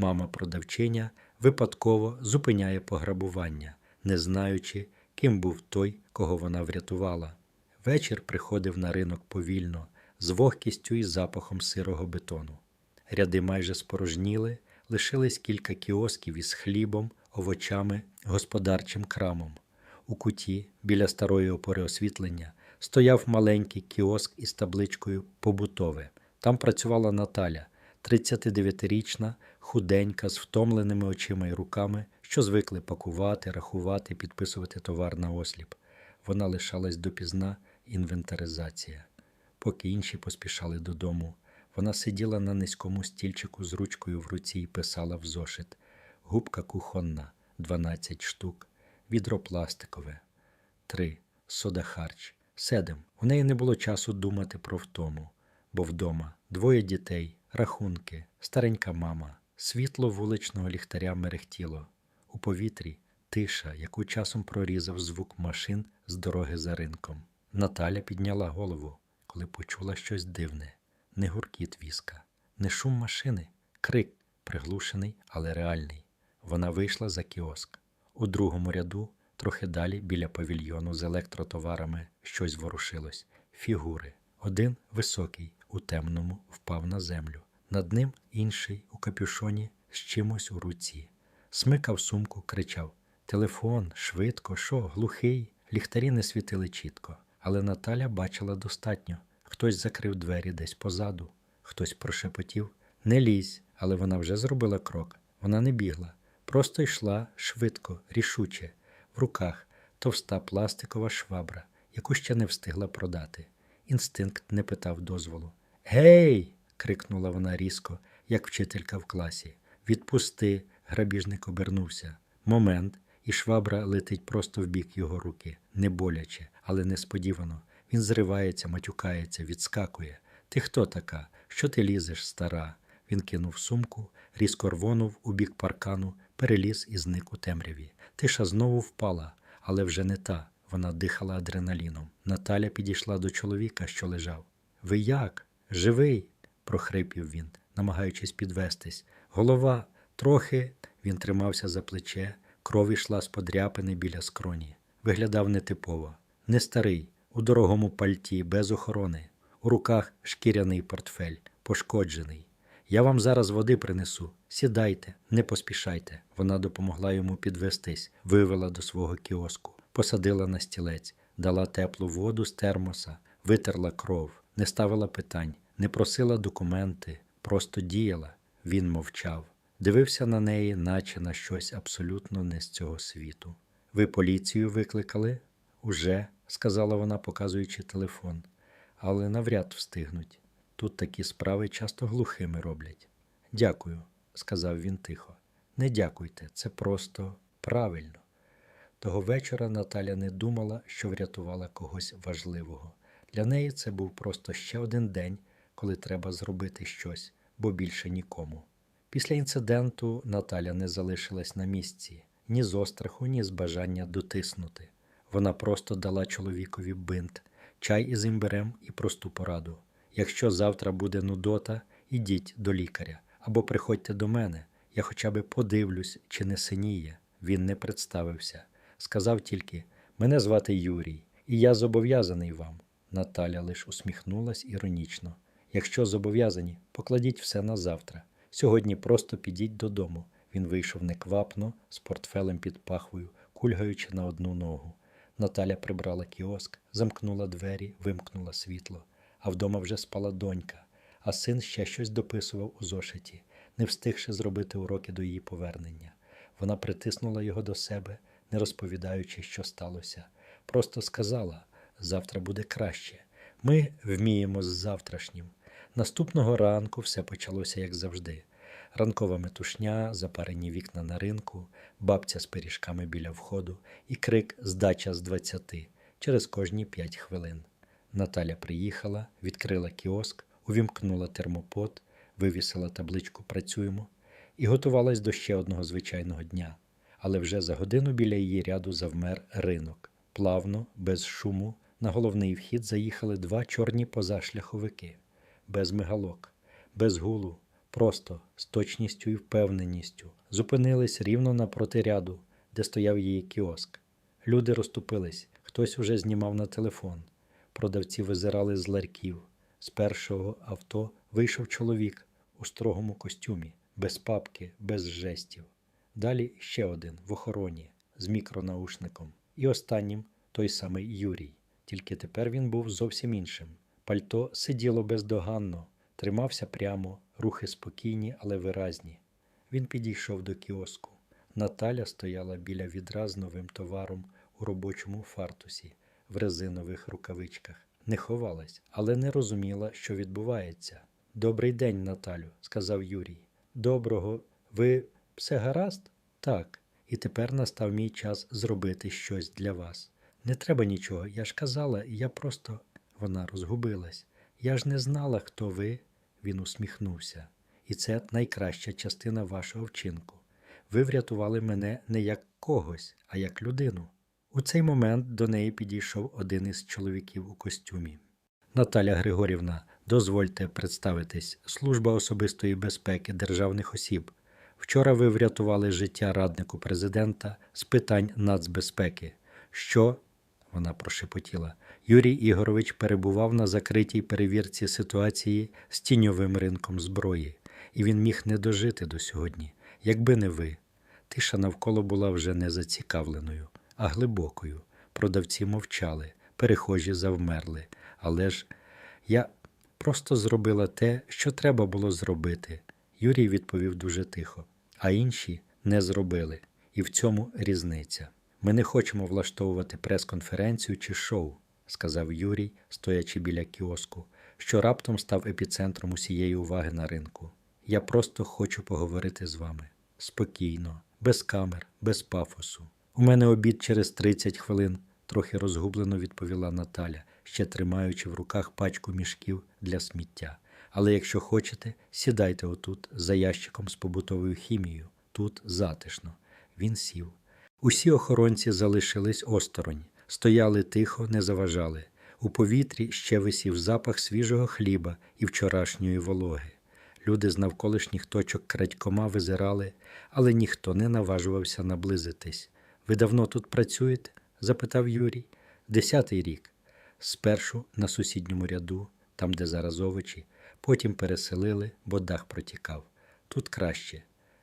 Мама продавчиня випадково зупиняє пограбування, не знаючи, ким був той, кого вона врятувала. Вечір приходив на ринок повільно, з вогкістю і запахом сирого бетону. Ряди майже спорожніли, лишились кілька кіосків із хлібом, овочами, господарчим крамом. У куті, біля старої опори освітлення, стояв маленький кіоск із табличкою Побутове. Там працювала Наталя, 39-річна, худенька, з втомленими очима і руками, що звикли пакувати, рахувати, підписувати товар на осліп. Вона лишалась допізна інвентаризація. Поки інші поспішали додому, вона сиділа на низькому стільчику з ручкою в руці і писала в зошит. Губка кухонна 12 штук, відро пластикове, 3. Сода харч, 7. У неї не було часу думати про втому, бо вдома двоє дітей, рахунки, старенька мама, світло вуличного ліхтаря мерехтіло. У повітрі тиша, яку часом прорізав звук машин з дороги за ринком. Наталя підняла голову, коли почула щось дивне не гуркіт віска, не шум машини, крик, приглушений, але реальний. Вона вийшла за кіоск. У другому ряду, трохи далі, біля павільйону з електротоварами, щось ворушилось. Фігури. Один високий, у темному, впав на землю. Над ним інший у капюшоні з чимось у руці. Смикав сумку, кричав: Телефон, швидко, що, глухий. Ліхтарі не світили чітко, але Наталя бачила достатньо. Хтось закрив двері десь позаду, хтось прошепотів Не лізь, але вона вже зробила крок. Вона не бігла, просто йшла швидко, рішуче, в руках товста пластикова швабра, яку ще не встигла продати. Інстинкт не питав дозволу. Гей! Крикнула вона різко, як вчителька в класі. Відпусти, грабіжник обернувся. Момент, і швабра летить просто в бік його руки, не боляче, але несподівано. Він зривається, матюкається, відскакує. Ти хто така? Що ти лізеш, стара? Він кинув сумку, різко рвонув у бік паркану, переліз і зник у темряві. Тиша знову впала, але вже не та. Вона дихала адреналіном. Наталя підійшла до чоловіка, що лежав. Ви як? Живий? Прохрипів він, намагаючись підвестись. Голова трохи. Він тримався за плече, кров ішла з подряпини біля скроні. Виглядав нетипово, не старий, у дорогому пальті, без охорони, у руках шкіряний портфель, пошкоджений. Я вам зараз води принесу. Сідайте, не поспішайте. Вона допомогла йому підвестись, вивела до свого кіоску, посадила на стілець, дала теплу воду з термоса, витерла кров, не ставила питань, не просила документи, просто діяла. Він мовчав, дивився на неї, наче на щось абсолютно не з цього світу. Ви поліцію викликали? Уже, сказала вона, показуючи телефон, але навряд встигнуть. Тут такі справи часто глухими роблять. Дякую, сказав він тихо. Не дякуйте, це просто правильно. Того вечора Наталя не думала, що врятувала когось важливого. Для неї це був просто ще один день, коли треба зробити щось, бо більше нікому. Після інциденту Наталя не залишилась на місці ні з остраху, ні з бажання дотиснути. Вона просто дала чоловікові бинт, чай із імбирем і просту пораду. Якщо завтра буде нудота, ідіть до лікаря або приходьте до мене. Я хоча б подивлюсь, чи не синіє. Він не представився. Сказав тільки: Мене звати Юрій, і я зобов'язаний вам. Наталя лиш усміхнулась іронічно. Якщо зобов'язані, покладіть все на завтра. Сьогодні просто підіть додому. Він вийшов неквапно, з портфелем під пахвою, кульгаючи на одну ногу. Наталя прибрала кіоск, замкнула двері, вимкнула світло, а вдома вже спала донька, а син ще щось дописував у зошиті, не встигши зробити уроки до її повернення. Вона притиснула його до себе, не розповідаючи, що сталося. Просто сказала: завтра буде краще. Ми вміємо з завтрашнім. Наступного ранку все почалося як завжди. Ранкова метушня, запарені вікна на ринку, бабця з пиріжками біля входу і крик здача з двадцяти через кожні п'ять хвилин. Наталя приїхала, відкрила кіоск, увімкнула термопот, вивісила табличку Працюємо і готувалась до ще одного звичайного дня. Але вже за годину біля її ряду завмер ринок. Плавно, без шуму, на головний вхід заїхали два чорні позашляховики, без мигалок, без гулу, просто, з точністю і впевненістю, зупинились рівно напроти ряду, де стояв її кіоск. Люди розступились, хтось уже знімав на телефон. Продавці визирали з ларьків. З першого авто вийшов чоловік у строгому костюмі, без папки, без жестів. Далі ще один в охороні з мікронаушником. І останнім той самий Юрій. Тільки тепер він був зовсім іншим. Пальто сиділо бездоганно, тримався прямо, рухи спокійні, але виразні. Він підійшов до кіоску. Наталя стояла біля відра з новим товаром у робочому фартусі, в резинових рукавичках. Не ховалась, але не розуміла, що відбувається. Добрий день, Наталю, сказав Юрій. Доброго, ви все гаразд? Так. І тепер настав мій час зробити щось для вас. Не треба нічого, я ж казала, я просто. Вона розгубилась. Я ж не знала, хто ви. Він усміхнувся. І це найкраща частина вашого вчинку. Ви врятували мене не як когось, а як людину. У цей момент до неї підійшов один із чоловіків у костюмі. Наталя Григорівна, дозвольте представитись, служба особистої безпеки державних осіб. Вчора ви врятували життя раднику президента з питань нацбезпеки. Що? Вона прошепотіла. Юрій Ігорович перебував на закритій перевірці ситуації з тіньовим ринком зброї, і він міг не дожити до сьогодні, якби не ви. Тиша навколо була вже не зацікавленою, а глибокою. Продавці мовчали, перехожі завмерли. Але ж я просто зробила те, що треба було зробити. Юрій відповів дуже тихо, а інші не зробили. І в цьому різниця. Ми не хочемо влаштовувати прес-конференцію чи шоу, сказав Юрій, стоячи біля кіоску, що раптом став епіцентром усієї уваги на ринку. Я просто хочу поговорити з вами спокійно, без камер, без пафосу. У мене обід через 30 хвилин, трохи розгублено відповіла Наталя, ще тримаючи в руках пачку мішків для сміття. Але якщо хочете, сідайте отут за ящиком з побутовою хімією. Тут затишно. Він сів. Усі охоронці залишились осторонь, стояли тихо, не заважали. У повітрі ще висів запах свіжого хліба і вчорашньої вологи. Люди з навколишніх точок крадькома визирали, але ніхто не наважувався наблизитись. Ви давно тут працюєте? запитав Юрій. Десятий рік. Спершу на сусідньому ряду, там, де зараз овочі, потім переселили, бо дах протікав. Тут краще.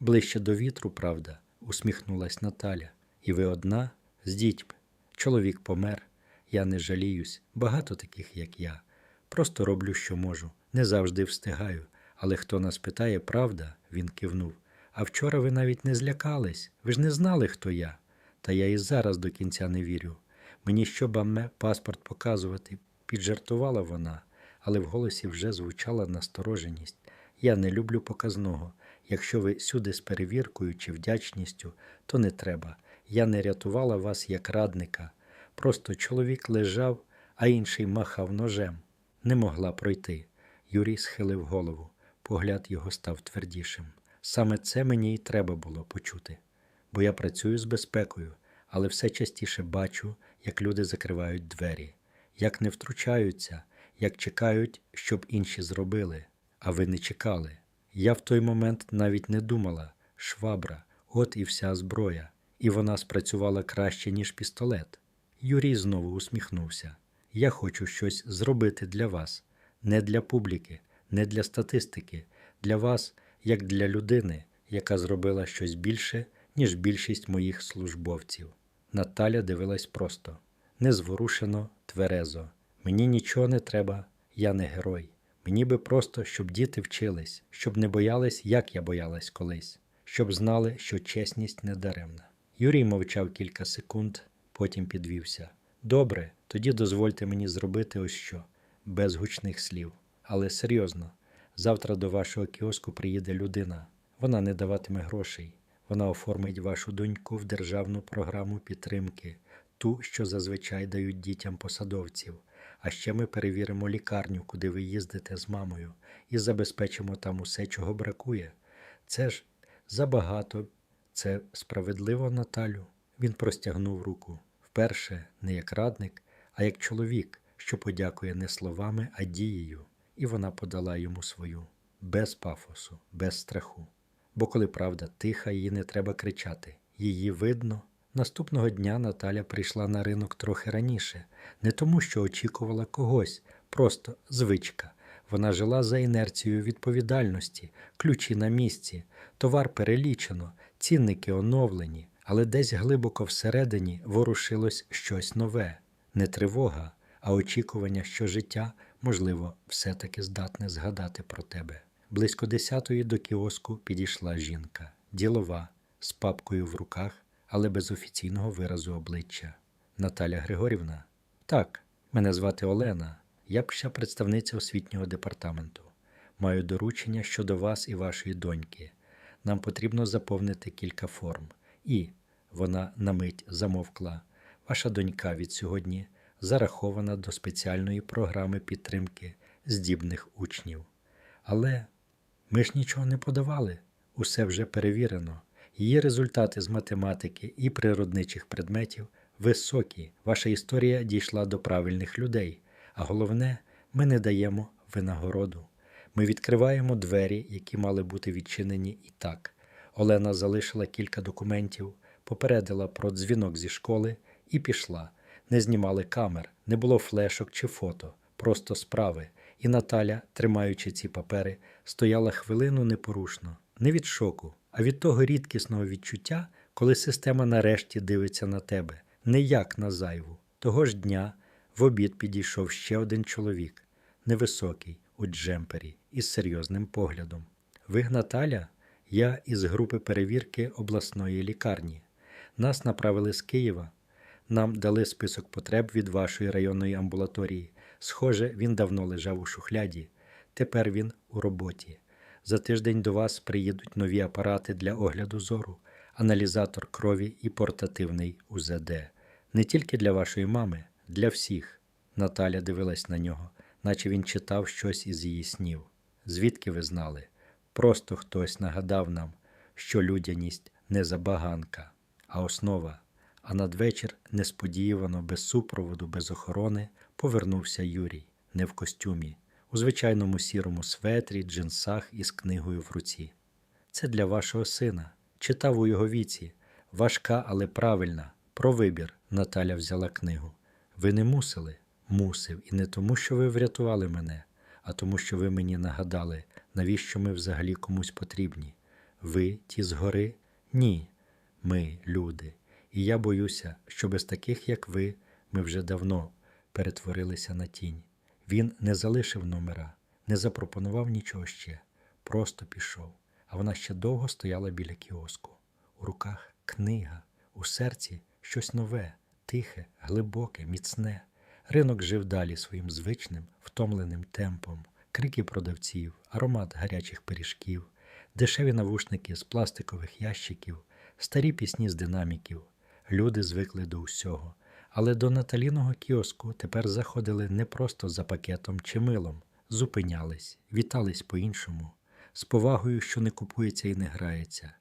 Ближче до вітру, правда, усміхнулась Наталя. І ви одна з дітьми. Чоловік помер. Я не жаліюсь, багато таких, як я. Просто роблю, що можу. Не завжди встигаю. Але хто нас питає, правда, він кивнув. А вчора ви навіть не злякались. Ви ж не знали, хто я. Та я і зараз до кінця не вірю. Мені що баме паспорт показувати, піджартувала вона, але в голосі вже звучала настороженість. Я не люблю показного. Якщо ви сюди з перевіркою чи вдячністю, то не треба. Я не рятувала вас як радника. Просто чоловік лежав, а інший махав ножем. Не могла пройти. Юрій схилив голову. Погляд його став твердішим. Саме це мені й треба було почути. Бо я працюю з безпекою, але все частіше бачу, як люди закривають двері, як не втручаються, як чекають, щоб інші зробили, а ви не чекали. Я в той момент навіть не думала швабра, от і вся зброя, і вона спрацювала краще, ніж пістолет. Юрій знову усміхнувся. Я хочу щось зробити для вас, не для публіки, не для статистики, для вас, як для людини, яка зробила щось більше, ніж більшість моїх службовців. Наталя дивилась просто, незворушено, тверезо. Мені нічого не треба, я не герой. Мені би просто, щоб діти вчились, щоб не боялись, як я боялась колись, щоб знали, що чесність не даремна. Юрій мовчав кілька секунд, потім підвівся. Добре, тоді дозвольте мені зробити ось що, без гучних слів. Але серйозно, завтра до вашого кіоску приїде людина. Вона не даватиме грошей. Вона оформить вашу доньку в державну програму підтримки, ту, що зазвичай дають дітям посадовців. А ще ми перевіримо лікарню, куди ви їздите з мамою, і забезпечимо там усе, чого бракує. Це ж забагато, це справедливо, Наталю. Він простягнув руку вперше не як радник, а як чоловік, що подякує не словами, а дією, і вона подала йому свою. без пафосу, без страху. Бо коли правда тиха, її не треба кричати. Її видно. Наступного дня Наталя прийшла на ринок трохи раніше, не тому, що очікувала когось, просто звичка. Вона жила за інерцією відповідальності, ключі на місці, товар перелічено, цінники оновлені, але десь глибоко всередині ворушилось щось нове, не тривога, а очікування, що життя, можливо, все-таки здатне згадати про тебе. Близько десятої до кіоску підійшла жінка, ділова, з папкою в руках, але без офіційного виразу обличчя. Наталя Григорівна? Так, мене звати Олена. Я пша представниця освітнього департаменту. Маю доручення щодо вас і вашої доньки. Нам потрібно заповнити кілька форм. І вона на мить замовкла. Ваша донька від сьогодні зарахована до спеціальної програми підтримки здібних учнів. Але ми ж нічого не подавали, усе вже перевірено. Її результати з математики і природничих предметів високі. Ваша історія дійшла до правильних людей. А головне, ми не даємо винагороду. Ми відкриваємо двері, які мали бути відчинені і так. Олена залишила кілька документів, попередила про дзвінок зі школи і пішла. Не знімали камер, не було флешок чи фото, просто справи. І Наталя, тримаючи ці папери, стояла хвилину непорушно, не від шоку, а від того рідкісного відчуття, коли система нарешті дивиться на тебе, не як на зайву. Того ж дня в обід підійшов ще один чоловік, невисокий, у джемпері, із серйозним поглядом. Ви, Наталя, я із групи перевірки обласної лікарні. Нас направили з Києва. Нам дали список потреб від вашої районної амбулаторії. Схоже, він давно лежав у шухляді. Тепер він у роботі. За тиждень до вас приїдуть нові апарати для огляду зору, аналізатор крові і портативний УЗД. Не тільки для вашої мами, для всіх. Наталя дивилась на нього, наче він читав щось із її снів. Звідки ви знали? Просто хтось нагадав нам, що людяність не забаганка, а основа. А надвечір, несподівано, без супроводу, без охорони, повернувся Юрій, не в костюмі, у звичайному сірому светрі, джинсах і з книгою в руці. Це для вашого сина. Читав у його віці. Важка, але правильна. Про вибір. Наталя взяла книгу. Ви не мусили? Мусив. І не тому, що ви врятували мене, а тому, що ви мені нагадали, навіщо ми взагалі комусь потрібні. Ви, ті згори? Ні. Ми, люди. І я боюся, що без таких, як ви, ми вже давно перетворилися на тінь. Він не залишив номера, не запропонував нічого ще, просто пішов. А вона ще довго стояла біля кіоску. У руках книга, у серці щось нове, тихе, глибоке, міцне. Ринок жив далі своїм звичним, втомленим темпом, крики продавців, аромат гарячих пиріжків, дешеві навушники з пластикових ящиків, старі пісні з динаміків. Люди звикли до усього. Але до Наталіного кіоску тепер заходили не просто за пакетом чи милом, зупинялись, вітались по-іншому, з повагою, що не купується і не грається.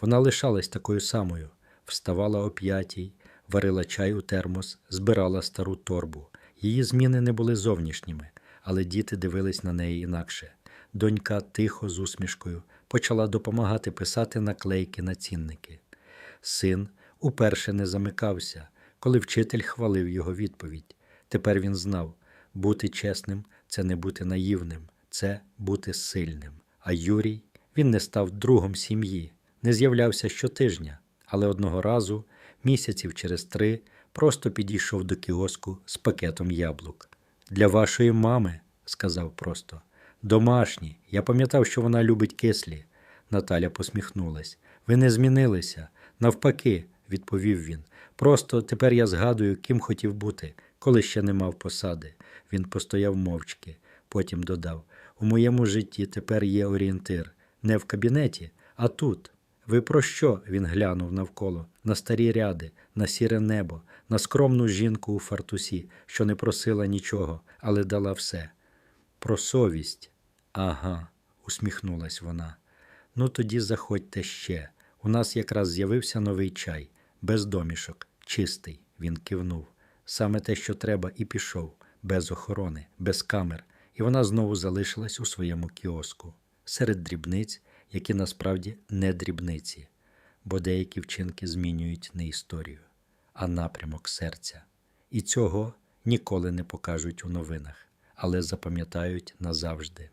Вона лишалась такою самою, вставала о п'ятій, варила чай у термос, збирала стару торбу. Її зміни не були зовнішніми, але діти дивились на неї інакше. Донька тихо з усмішкою почала допомагати писати наклейки на цінники. Син уперше не замикався, коли вчитель хвалив його відповідь. Тепер він знав, бути чесним це не бути наївним, це бути сильним. А Юрій він не став другом сім'ї, не з'являвся щотижня, але одного разу, місяців через три, просто підійшов до кіоску з пакетом яблук. Для вашої мами, сказав просто. Домашні. Я пам'ятав, що вона любить кислі. Наталя посміхнулась. Ви не змінилися. Навпаки, відповів він. Просто тепер я згадую, ким хотів бути, коли ще не мав посади. Він постояв мовчки, потім додав: У моєму житті тепер є орієнтир. Не в кабінеті, а тут. Ви про що? Він глянув навколо, на старі ряди, на сіре небо, на скромну жінку у фартусі, що не просила нічого, але дала все. Про совість. Ага, усміхнулась вона. Ну тоді заходьте ще. У нас якраз з'явився новий чай, без домішок, чистий, він кивнув. Саме те, що треба, і пішов, без охорони, без камер, і вона знову залишилась у своєму кіоску. серед дрібниць, які насправді не дрібниці, бо деякі вчинки змінюють не історію, а напрямок серця. І цього ніколи не покажуть у новинах, але запам'ятають назавжди.